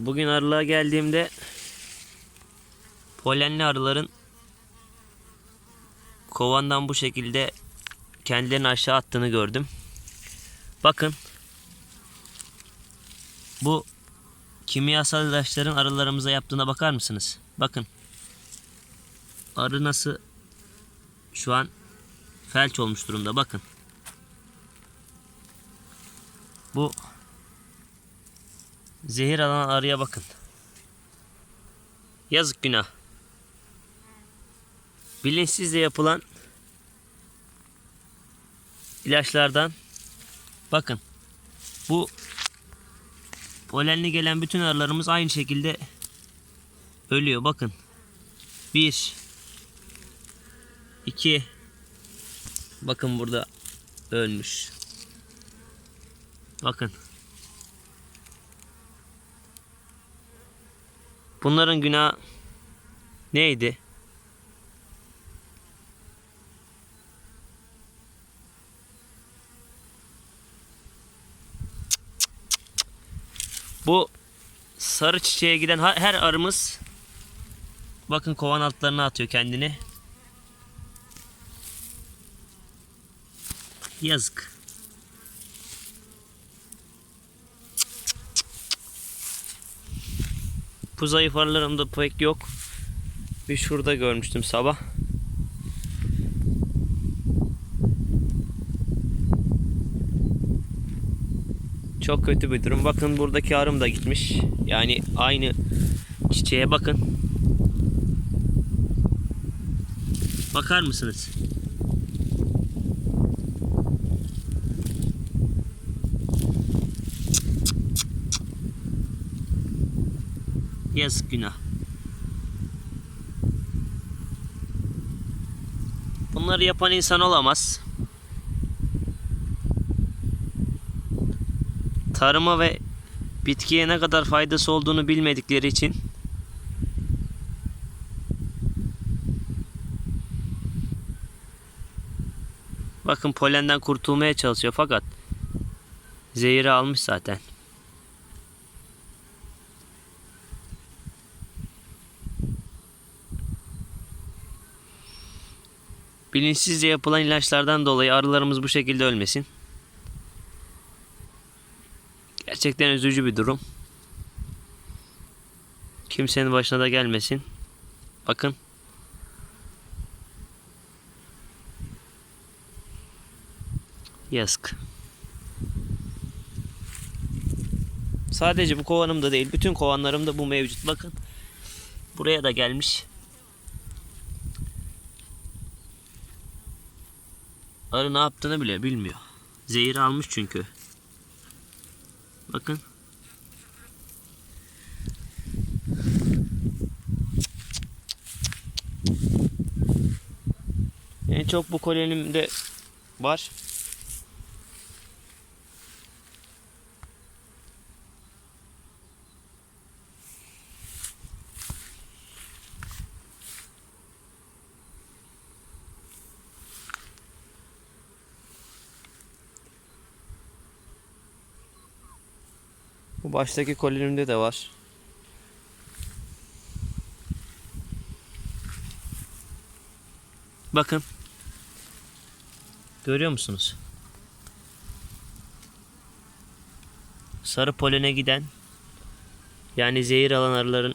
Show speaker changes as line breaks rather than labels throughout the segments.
Bugün arılığa geldiğimde polenli arıların kovandan bu şekilde kendilerini aşağı attığını gördüm. Bakın bu kimyasal ilaçların arılarımıza yaptığına bakar mısınız? Bakın arı nasıl şu an felç olmuş durumda bakın. Bu zehir alan arıya bakın. Yazık günah. Bilinçsizce yapılan ilaçlardan bakın bu polenli gelen bütün arılarımız aynı şekilde ölüyor bakın. 1 2 Bakın burada ölmüş. Bakın. Bunların günah neydi? Bu sarı çiçeğe giden her arımız bakın kovan altlarına atıyor kendini. Yazık. Bu zayıf arılarımda pek yok. Bir şurada görmüştüm sabah. Çok kötü bir durum. Bakın buradaki arım da gitmiş. Yani aynı çiçeğe bakın. Bakar mısınız? Yazık günah. Bunları yapan insan olamaz. Tarıma ve bitkiye ne kadar faydası olduğunu bilmedikleri için Bakın polenden kurtulmaya çalışıyor fakat zehiri almış zaten. Bilinçsizce yapılan ilaçlardan dolayı arılarımız bu şekilde ölmesin. Gerçekten üzücü bir durum. Kimsenin başına da gelmesin. Bakın. Yazık. Sadece bu kovanımda değil, bütün kovanlarımda bu mevcut. Bakın. Buraya da gelmiş. Arı ne yaptığını bile bilmiyor. Zehir almış çünkü. Bakın. En çok bu kolonimde var. Baştaki kolonimde de var. Bakın. Görüyor musunuz? Sarı polene giden yani zehir alan arıların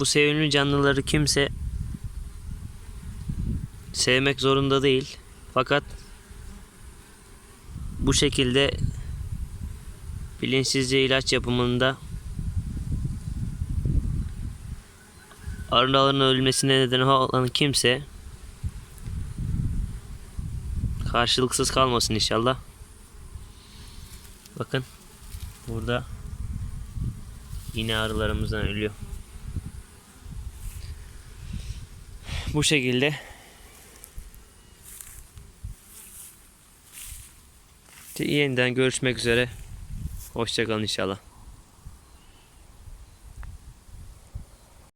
bu sevimli canlıları kimse sevmek zorunda değil. Fakat bu şekilde bilinçsizce ilaç yapımında arıların ölmesine neden olan kimse karşılıksız kalmasın inşallah. Bakın burada yine arılarımızdan ölüyor. Bu şekilde yeniden görüşmek üzere. Hoşçakalın inşallah.